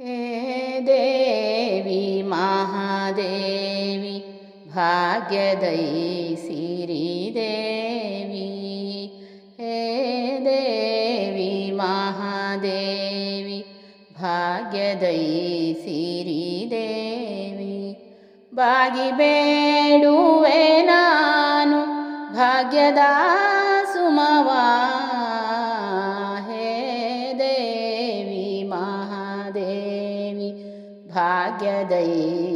हे देवी महादेवी भाग्यदयी श्रीदेवी हे देवी महादेवी भाग्यदयी श्रीदेवी बागि बेडुवे नानु भाग्यदा ಭಾಗ್ಯದೈ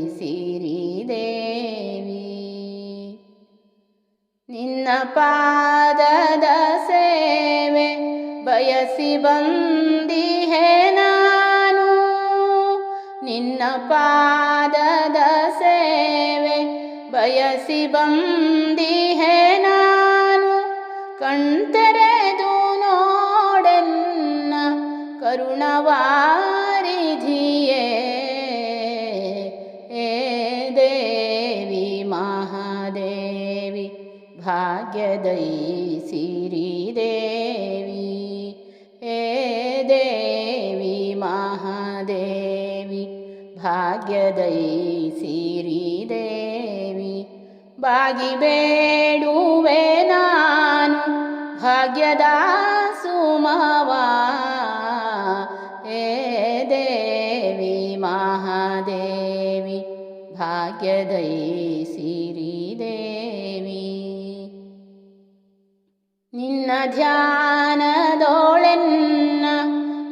ಸಿರಿ ದೇವಿ ನಿನ್ನ ಪಾದದ ಸೇವೆ ಬಯಸಿ ಬಂದಿಹೆ ನಾನು. ನಿನ್ನ ಪಾದದ ಸೇವೆ ಬಯಸಿ ಬಂದಿಹೆ ನಾನು. ಕಣ್ತರೆದು ನೋಡೆನ್ನ ಕರುಣವಾರಿಧಿಯೇ ಭಾಗ್ಯದೈ ಸಿರಿ ದೇವಿ ಹೇ ದೇವಿ ಮಹಾದೇವಿ ಭಾಗ್ಯದೈ ಸಿರಿ ದೇವಿ ಬಾಗಿ ಬೇಡುವೆ ನಾನು ಭಾಗ್ಯದ ಸುಮವ ಹೇ ದೇವಿ ಮಹಾದೇವಿ ಭಾಗ್ಯದೈ ಧ್ಯಾನದೋಳೆನ್ನ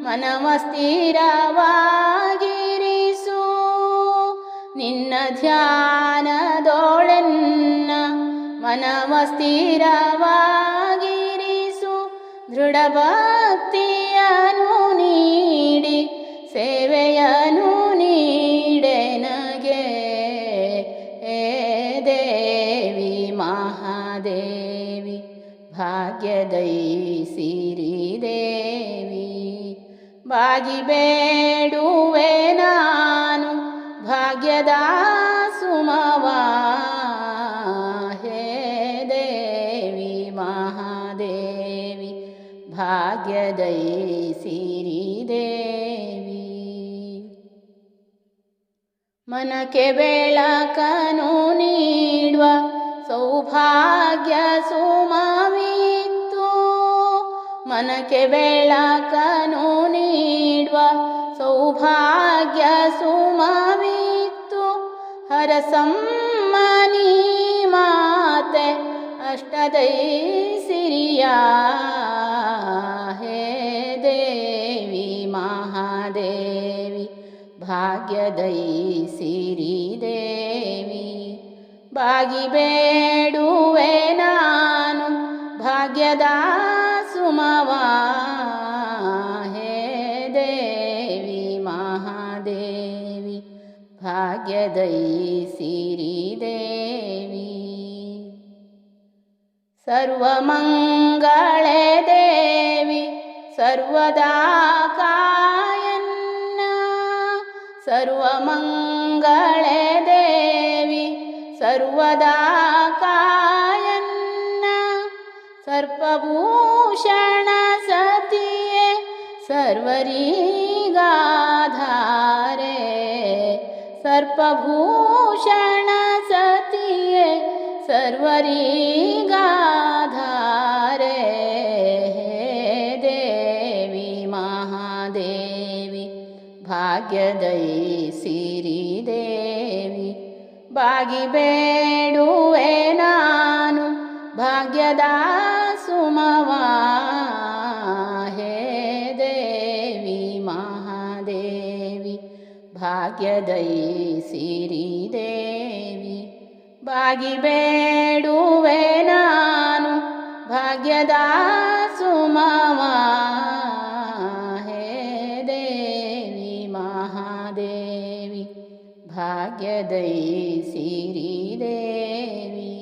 ಮನವ ಸ್ಥಿರವಾಗಿರಿಸು ನಿನ್ನ ಧ್ಯಾನದೋಳೆನ್ನ ಮನವ ಸ್ಥಿರವಾಗಿರಿಸು ದೃಢ ಭಕ್ತಿಯನು ನೀಡಿ ಸೇವೆಯನು ಭಾಗ್ಯದೈ ಸಿರಿ ದೇವಿ ಬಾಗಿ ಬೇಡುವೆ ನಾನು, ಭಾಗ್ಯದ ಸುಮವ, ಹೇ ದೇವಿ ಮಹಾದೇವಿ, ಭಾಗ್ಯದೈ ಸಿರಿ ದೇವಿ ಮನಕ್ಕೆ ಬೆಳಕನು ನೀಡುವ, ಸೌಭಾಗ್ಯ ಸುಮವಿತ್ತು ಮನಕ್ಕೆ ಬೆಳಕನು ನೀಡುವ. ಸೌಭಾಗ್ಯ ಸುಮವಿತ್ತು. ಹರಸಮ್ಮನಿ ಮಾತೆ ಅಷ್ಟದೈ ಸಿರಿಯ ಹೇ ದೇವಿ ಮಹಾದೇವಿ ಭಾಗ್ಯದೈ ಸಿರಿ ದೇವಿ. ಭಾಗಿ ಬೇಡುವೆ ನಾನು, ಭಾಗ್ಯದ यदैश्रिरिदेवी सर्वमङ्गले देवी सर्वदा कायन् सर्वमङ्गले देवी सर्वदा कायन् सर्पभूषण सर्वरी गाधारे सर्पभूषण सतिये सर्वरी गाधारे देवी महादेवी भाग्यदयी श्रीरिदेवी भागिबेडुवे नान भाग्यदासुमवा ಭಾಗ್ಯದೈ ಸಿರಿ ದೇವಿ ಬಾಗಿ ಬೇಡುವೆ ನಾನು ಭಾಗ್ಯದ ಸುಮವ. ಹೇ ದೇವಿ ಮಹಾದೇವಿ ಭಾಗ್ಯದೈ ಸಿರಿ ದೇವಿ